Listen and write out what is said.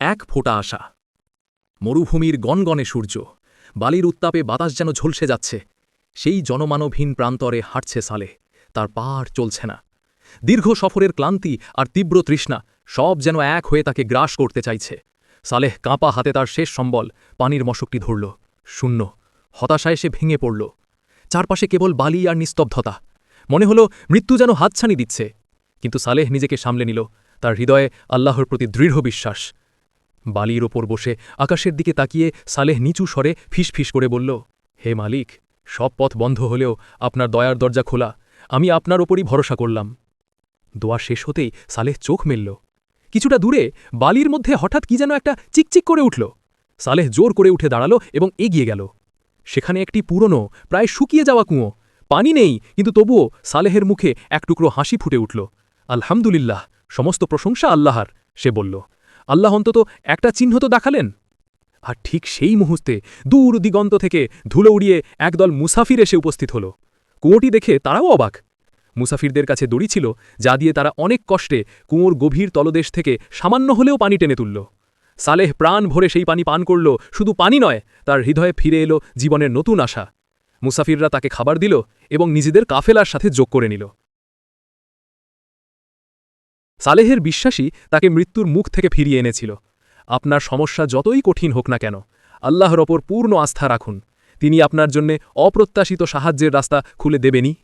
এক ফোঁটা আশা। মরুভূমির গনগনে সূর্য, বালির উত্তাপে বাতাস যেন ঝলসে যাচ্ছে, সেই জনমানবহীন প্রান্তরে হাঁটছে সালেহ তার পার চলছে না। দীর্ঘ সফরের ক্লান্তি আর তীব্র তৃষ্ণা সব যেন এক হয়ে তাকে গ্রাস করতে চাইছে। সালেহ কাঁপা হাতে তার শেষ সম্বল, পানির মশকটি ধরল। শূন্য, হতাশায় সে ভেঙে পড়ল। চারপাশে কেবল বালি আর নিস্তব্ধতা। মনে হলো মৃত্যু যেন হাতছানি দিচ্ছে। কিন্তু সালেহ নিজেকে সামলে নিল, তার হৃদয়ে আল্লাহর প্রতি দৃঢ় বিশ্বাস। বালির ওপর বসে আকাশের দিকে তাকিয়ে সালেহ নিচু স্বরে ফিসফিস করে বলল, হে মালিক, সব পথ বন্ধ হলেও আপনার দয়ার দরজা খোলা। আমি আপনার ওপরই ভরসা করলাম। দোয়া শেষ হতেই সালেহ চোখ মেলল। কিছুটা দূরে বালির মধ্যে হঠাৎ কি যেন একটা চিকচিক করে উঠল। সালেহ জোর করে উঠে দাঁড়াল এবং এগিয়ে গেল। সেখানে একটি পুরনো, প্রায় শুকিয়ে যাওয়া কুঁয়ো। পানি নেই, কিন্তু তবুও সালেহের মুখে এক টুকরো হাসি ফুটে উঠল। আলহামদুলিল্লাহ, সমস্ত প্রশংসা আল্লাহর, সে বলল। আল্লাহ অন্তত একটা চিহ্ন তো দেখালেন। আর ঠিক সেই মুহূর্তে দূর দিগন্ত থেকে ধুলো উড়িয়ে একদল মুসাফির এসে উপস্থিত হল। কুঁয়োটি দেখে তারাও অবাক। মুসাফিরদের কাছে দড়ি ছিল, যা দিয়ে তারা অনেক কষ্টে কুঁয়োর গভীর তলদেশ থেকে সামান্য হলেও পানি টেনে তুলল। সালেহ প্রাণ ভরে সেই পানি পান করল, শুধু পানি নয়, তার হৃদয়ে ফিরে এলো জীবনের নতুন আশা। মুসাফিররা তাকে খাবার দিল এবং নিজেদের কাফেলার সাথে যোগ করে নিল। সালেহের বিশ্বাসী তাকে মৃত্যুর মুখ থেকে ফিরিয়ে এনেছিল। আপনার সমস্যা যতই কঠিন হোক না কেন, আল্লাহর ওপর পূর্ণ আস্থা রাখুন। তিনি আপনার জন্যে অপ্রত্যাশিত সাহায্যের রাস্তা খুলে দেবেনই।